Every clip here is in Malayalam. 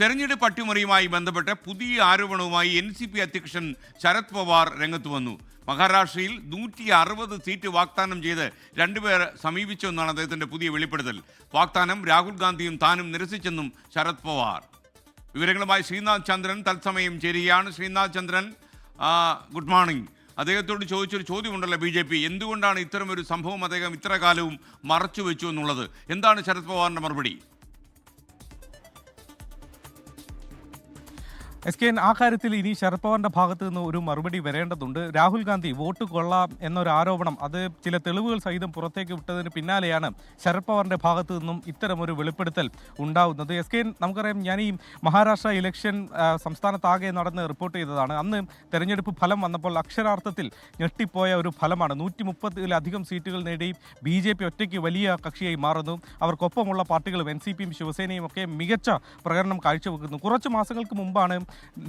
തെരഞ്ഞെടുപ്പ് അട്ടിമറിയുമായി ബന്ധപ്പെട്ട് പുതിയ ആരോപണവുമായി എൻ സി പി അധ്യക്ഷൻ ശരത് പവാർ രംഗത്ത് വന്നു. മഹാരാഷ്ട്രയിൽ നൂറ്റി അറുപത് സീറ്റ് വാഗ്ദാനം ചെയ്ത് രണ്ടുപേർ സമീപിച്ചെന്നാണ് അദ്ദേഹത്തിന്റെ പുതിയ വെളിപ്പെടുത്തൽ. വാഗ്ദാനം രാഹുൽ ഗാന്ധിയും താനും നിരസിച്ചെന്നും ശരത് പവാർ. വിവരങ്ങളുമായി ശ്രീനാഥ് ചന്ദ്രൻ തത്സമയം ചേരുകയാണ്. Sreenath Chandran good morning. അദ്ദേഹത്തോട് ചോദിച്ചൊരു ചോദ്യമുണ്ടല്ലോ ബി ജെ പി. എന്തുകൊണ്ടാണ് ഇത്തരമൊരു സംഭവം അദ്ദേഹം ഇത്ര കാലവും മറച്ചു വെച്ചു എന്നുള്ളത്? എന്താണ് ശരത് പവാറിന്റെ മറുപടി? എസ് കെ ആ കാര്യത്തിൽ ഇനി ശരത് പവാറിന്റെ ഭാഗത്ത് നിന്ന് ഒരു മറുപടി വരേണ്ടതുണ്ട്. രാഹുൽ ഗാന്ധി വോട്ട് കൊള്ളാം എന്നൊരു ആരോപണം അത് ചില തെളിവുകൾ സഹിതം പുറത്തേക്ക് വിട്ടതിന് പിന്നാലെയാണ് ശരത് പവാറിന്റെ ഭാഗത്ത് നിന്നും ഇത്തരമൊരു വെളിപ്പെടുത്തൽ ഉണ്ടാവുന്നത്. എസ് കെ നമുക്കറിയാം ഞാൻ ഈ മഹാരാഷ്ട്ര ഇലക്ഷൻ സംസ്ഥാനത്താകെ നടന്ന് റിപ്പോർട്ട് ചെയ്തതാണ്. അന്ന് തെരഞ്ഞെടുപ്പ് ഫലം വന്നപ്പോൾ അക്ഷരാർത്ഥത്തിൽ ഞെട്ടിപ്പോയ ഒരു ഫലമാണ്. നൂറ്റി മുപ്പതിലധികം സീറ്റുകൾ നേടി ബി ജെ പി ഒറ്റയ്ക്ക് വലിയ കക്ഷിയായി മാറുന്നു. അവർക്കൊപ്പമുള്ള പാർട്ടികളും എൻ സി പിയും ശിവസേനയും ഒക്കെ മികച്ച പ്രകടനം കാഴ്ചവെക്കുന്നു. കുറച്ച് മാസങ്ങൾക്ക് മുമ്പാണ്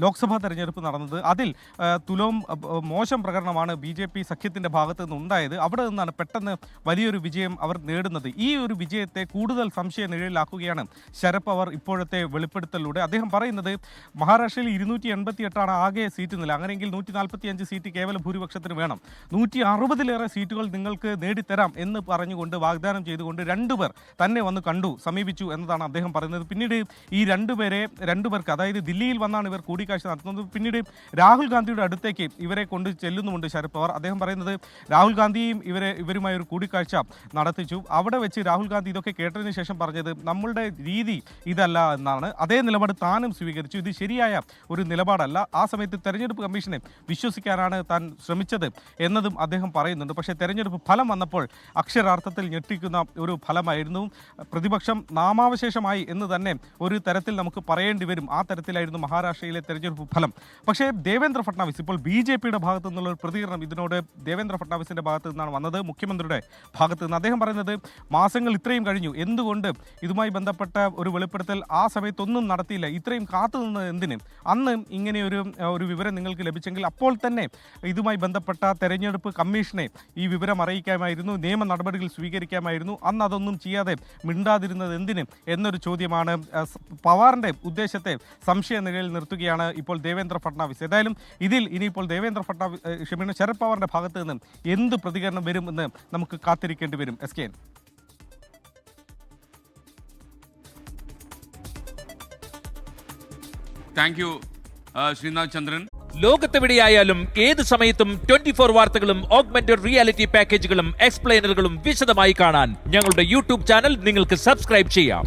ലോക്സഭാ തെരഞ്ഞെടുപ്പ് നടന്നത്. അതിൽ തുലോം മോശം പ്രകടനമാണ് ബി ജെ പി സഖ്യത്തിന്റെ ഭാഗത്തു നിന്ന് ഉണ്ടായത് അവിടെ നിന്നാണ് പെട്ടെന്ന് വലിയൊരു വിജയം അവർ നേടുന്നത്. ഈ ഒരു വിജയത്തെ കൂടുതൽ സംശയ നിഴലിലാക്കുകയാണ് ശരത് പവാർ ഇപ്പോഴത്തെ വെളിപ്പെടുത്തലിലൂടെ. അദ്ദേഹം പറയുന്നത് മഹാരാഷ്ട്രയിൽ ഇരുന്നൂറ്റി എൺപത്തി എട്ടാണ് ആകെ സീറ്റ് നില. അങ്ങനെയെങ്കിൽ നൂറ്റി നാൽപ്പത്തി അഞ്ച് സീറ്റ് കേവല ഭൂരിപക്ഷത്തിന് വേണം. നൂറ്റി അറുപതിലേറെ സീറ്റുകൾ നിങ്ങൾക്ക് നേടിത്തരാം എന്ന് പറഞ്ഞുകൊണ്ട് വാഗ്ദാനം ചെയ്തുകൊണ്ട് രണ്ടുപേർ തന്നെ വന്ന് കണ്ടു സമീപിച്ചു എന്നതാണ് അദ്ദേഹം പറയുന്നത്. പിന്നീട് ഈ രണ്ടുപേരെ രണ്ടുപേർക്ക് അതായത് ദില്ലിയിൽ വന്നാണ് ഇവർ കൂടിക്കാഴ്ച നടത്തുന്നത്. പിന്നീട് രാഹുൽ ഗാന്ധിയുടെ അടുത്തേക്ക് ഇവരെ കൊണ്ട് ചെല്ലുന്നുമുണ്ട് ശരത് പവാർ. അദ്ദേഹം പറയുന്നത് രാഹുൽ ഗാന്ധിയും ഇവരെ ഇവരുമായി ഒരു കൂടിക്കാഴ്ച നടത്തിച്ചു. അവിടെ വെച്ച് രാഹുൽ ഗാന്ധി ഇതൊക്കെ കേട്ടതിന് ശേഷം പറഞ്ഞത് നമ്മളുടെ രീതി ഇതല്ല എന്നാണ്. അതേ നിലപാട് താനും സ്വീകരിച്ചു. ഇത് ശരിയായ ഒരു നിലപാടല്ല. ആ സമയത്ത് തെരഞ്ഞെടുപ്പ് കമ്മീഷനെ വിശ്വസിക്കാനാണ് താൻ ശ്രമിച്ചത് എന്നതും അദ്ദേഹം പറയുന്നുണ്ട്. പക്ഷേ തെരഞ്ഞെടുപ്പ് ഫലം വന്നപ്പോൾ അക്ഷരാർത്ഥത്തിൽ ഞെട്ടിക്കുന്ന ഒരു ഫലമായിരുന്നു. പ്രതിപക്ഷം നാമാവശേഷമായി എന്ന് തന്നെ ഒരു തരത്തിൽ നമുക്ക് പറയേണ്ടി വരും. ആ തരത്തിലായിരുന്നു മഹാരാഷ്ട്രയിലെ തെരഞ്ഞെടുപ്പ് ഫലം. പക്ഷേ ദേവേന്ദ്ര ഫട്നാവിസ് ഇപ്പോൾ ബി ജെ പിയുടെ ഭാഗത്തു നിന്നുള്ള ഒരു പ്രതികരണം ഇതിനോട് ദേവേന്ദ്ര ഫട്നാവിസിന്റെ ഭാഗത്തു നിന്നാണ് വന്നത്. മുഖ്യമന്ത്രിയുടെ ഭാഗത്ത് നിന്ന്. അദ്ദേഹം പറയുന്നത് മാസങ്ങൾ ഇത്രയും കഴിഞ്ഞു. എന്തുകൊണ്ട് ഇതുമായി ബന്ധപ്പെട്ട ഒരു വെളിപ്പെടുത്തൽ ആ സമയത്തൊന്നും നടത്തിയില്ല. ഇത്രയും കാത്തു നിന്ന് എന്തിന്? അന്ന് ഇങ്ങനെ ഒരു ഒരു വിവരം നിങ്ങൾക്ക് ലഭിച്ചെങ്കിൽ അപ്പോൾ തന്നെ ഇതുമായി ബന്ധപ്പെട്ട തെരഞ്ഞെടുപ്പ് കമ്മീഷനെ ഈ വിവരം അറിയിക്കാമായിരുന്നു. നിയമ നടപടികൾ സ്വീകരിക്കാമായിരുന്നു. അന്ന് അതൊന്നും ചെയ്യാതെ മിണ്ടാതിരുന്നത് എന്തിന്? എന്നൊരു ചോദ്യമാണ് പവാറിന്റെ ഉദ്ദേശത്തെ സംശയ നിലയിൽ നിർത്തുകയാണ് ഇപ്പോൾ ദേവേന്ദ്ര ഫട്നാവിസ് ഏതായാലും ഇതിൽ ഇനിയിപ്പോൾ ദേവേന്ദ്ര ഫട്നാവിസ് ക്ഷമിക്കണം ശരത് പവാറിന്റെ ഭാഗത്ത് നിന്ന് എന്ത് പ്രതികരണം വരും എന്ന് നമുക്ക് കാത്തിരിക്കേണ്ടി വരും. S K thank you Sreenath Chandran ലോകത്തെവിടെയായാലും ഏത് സമയത്തും ട്വന്റി ഫോർ വാർത്തകളും ഓഗ്മെന്റഡ് റിയാലിറ്റി പാക്കേജുകളും എക്സ്പ്ലെയിനറുകളും വിശദമായി കാണാൻ ഞങ്ങളുടെ യൂട്യൂബ് ചാനൽ നിങ്ങൾക്ക് സബ്സ്ക്രൈബ് ചെയ്യാം.